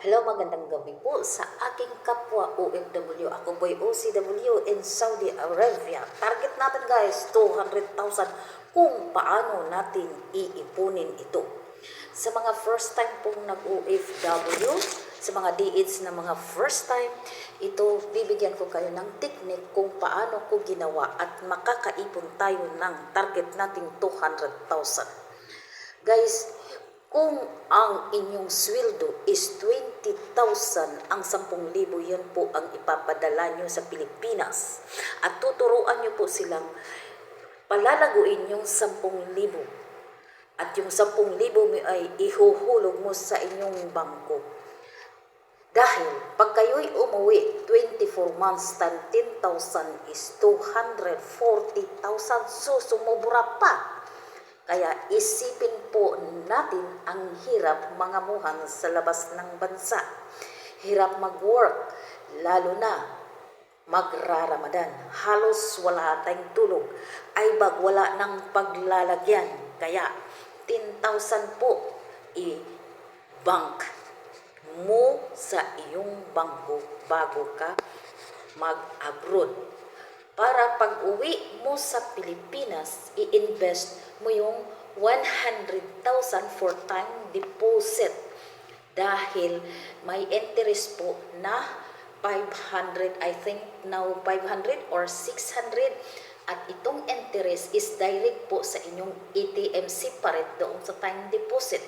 Hello, magandang gabi po sa aking kapwa OFW. Ako boy OCW in Saudi Arabia. Target natin guys, 200,000 kung paano natin iipunin ito. Sa mga first time pong nag-OFW, sa mga DIDs na mga first time, ito bibigyan ko kayo ng technique kung paano ko ginawa at makakaipon tayo ng target nating 200,000. Guys, kung ang inyong sweldo is 20,000, ang 10,000 yan po ang ipapadala nyo sa Pilipinas. At tuturuan nyo po silang palalaguin yung 10,000. At yung 10,000 mo ay ihuhulog mo sa inyong bangko. Dahil pag kayo'y umuwi, 24 months times 10,000 is 240,000. So, sumubra pa. Kaya isipin po natin ang hirap mangamuhan sa labas ng bansa. Hirap mag-work, lalo na magraramadan. Halos wala tayong tulog. Ay bag wala ng paglalagyan. Kaya 10,000 po i-bank mo sa iyong bangko bago ka mag-abroad para pag uwi mo sa Pilipinas, i-invest mo yung 100,000 for time deposit. Dahil may interest po na 500, I think now 500 or 600 at itong interest is direct po sa inyong ATM separate doon sa time deposit.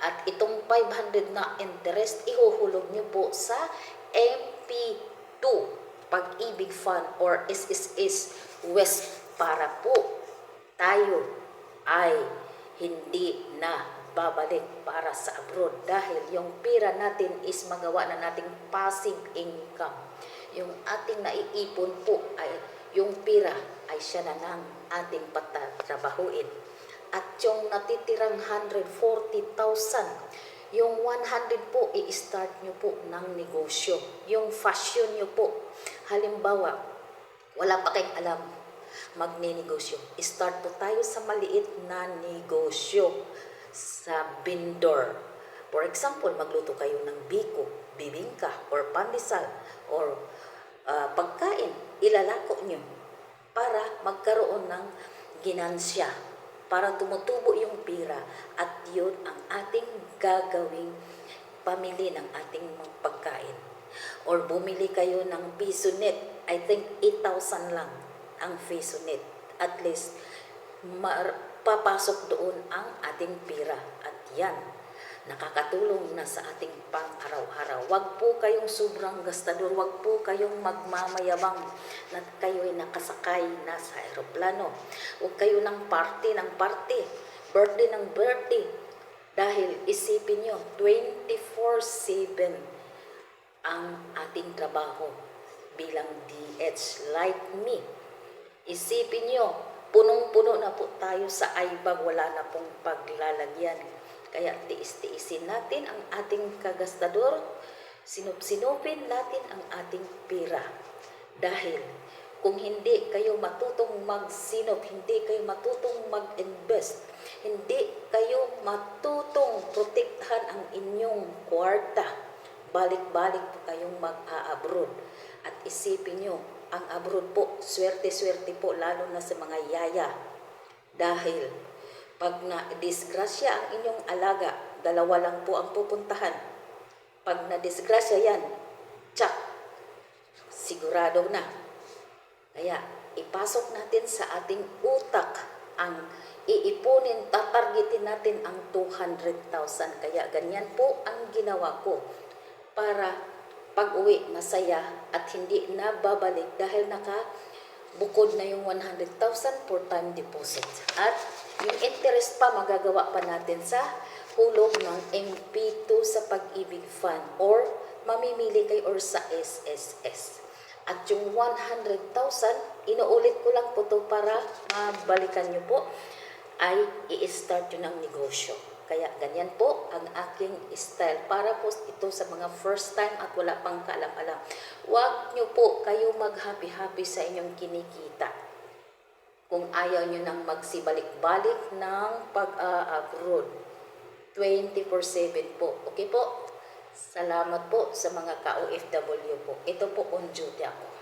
At itong 500 na interest, ihuhulog nyo po sa MP2 Pag-ibig Fund or SSS West para po tayo ay hindi na babalik para sa abroad dahil yung pira natin is magawa na nating passive income. Yung ating naiipon po ay yung pira ay siya na ng ating patatrabahuin. At yung natitirang 140,000, yung 100 po, i-start nyo po ng negosyo. Yung fashion nyo po. Halimbawa, wala pa kayong alam, magninegosyo. Start po tayo sa maliit na negosyo sa vendor. For example, magluto kayo ng biko, bibingka, or pandesal, or ah, pagkain. Ilalako nyo para magkaroon ng ginansya para tumutubo yung pira at yun ang ating gagawing pamili ng ating pagkain. Or bumili kayo ng piso net, I think 8,000 lang ang piso net. At least, papasok doon ang ating pira. At yan, nakakatulong na sa ating pang-araw-araw. Huwag po kayong sobrang gastador, huwag po kayong magmamayabang na kayo'y nakasakay na sa aeroplano. Huwag kayo ng party ng party, birthday ng birthday. Dahil isipin nyo, 24-7 ang ating trabaho bilang DH like me. Isipin nyo, punong-puno na po tayo sa aibag, wala na pong paglalagyan. Kaya tiis-tiisin natin ang ating kagastador, sinup-sinupin natin ang ating pira. Dahil kung hindi kayo matutong magsinop, hindi kayo matutong mag-invest, hindi kayo matutong protektahan ang inyong kwarta, balik-balik po kayong mag-a-abroad. At isipin nyo, ang abroad po, swerte-swerte po, lalo na sa mga yaya. Dahil pag na-disgrasya ang inyong alaga, dalawa lang po ang pupuntahan. Pag na-disgrasya yan, tsak, sigurado na. Kaya ipasok natin sa ating utak ang iipunin, tatargetin natin ang 200,000. Kaya ganyan po ang ginawa ko para pag-uwi masaya at hindi na babalik dahil naka bukod na yung 100,000 for time deposit. At yung interest pa magagawa pa natin sa hulog ng MP2 sa Pag-ibig Fund or mamimili kayo or sa SSS. At yung 100,000, inuulit ko lang po to para mabalikan nyo po, ay i-start nyo ng negosyo. Kaya ganyan po ang aking style para po ito sa mga first time at wala pang kaalam-alam. Huwag nyo po kayo mag-happy-happy sa inyong kinikita. Kung ayaw nyo nang magsibalik-balik ng pag-abroad. 24-7 po. Okay po? Salamat po sa mga ka-OFW po. Ito po on duty ako.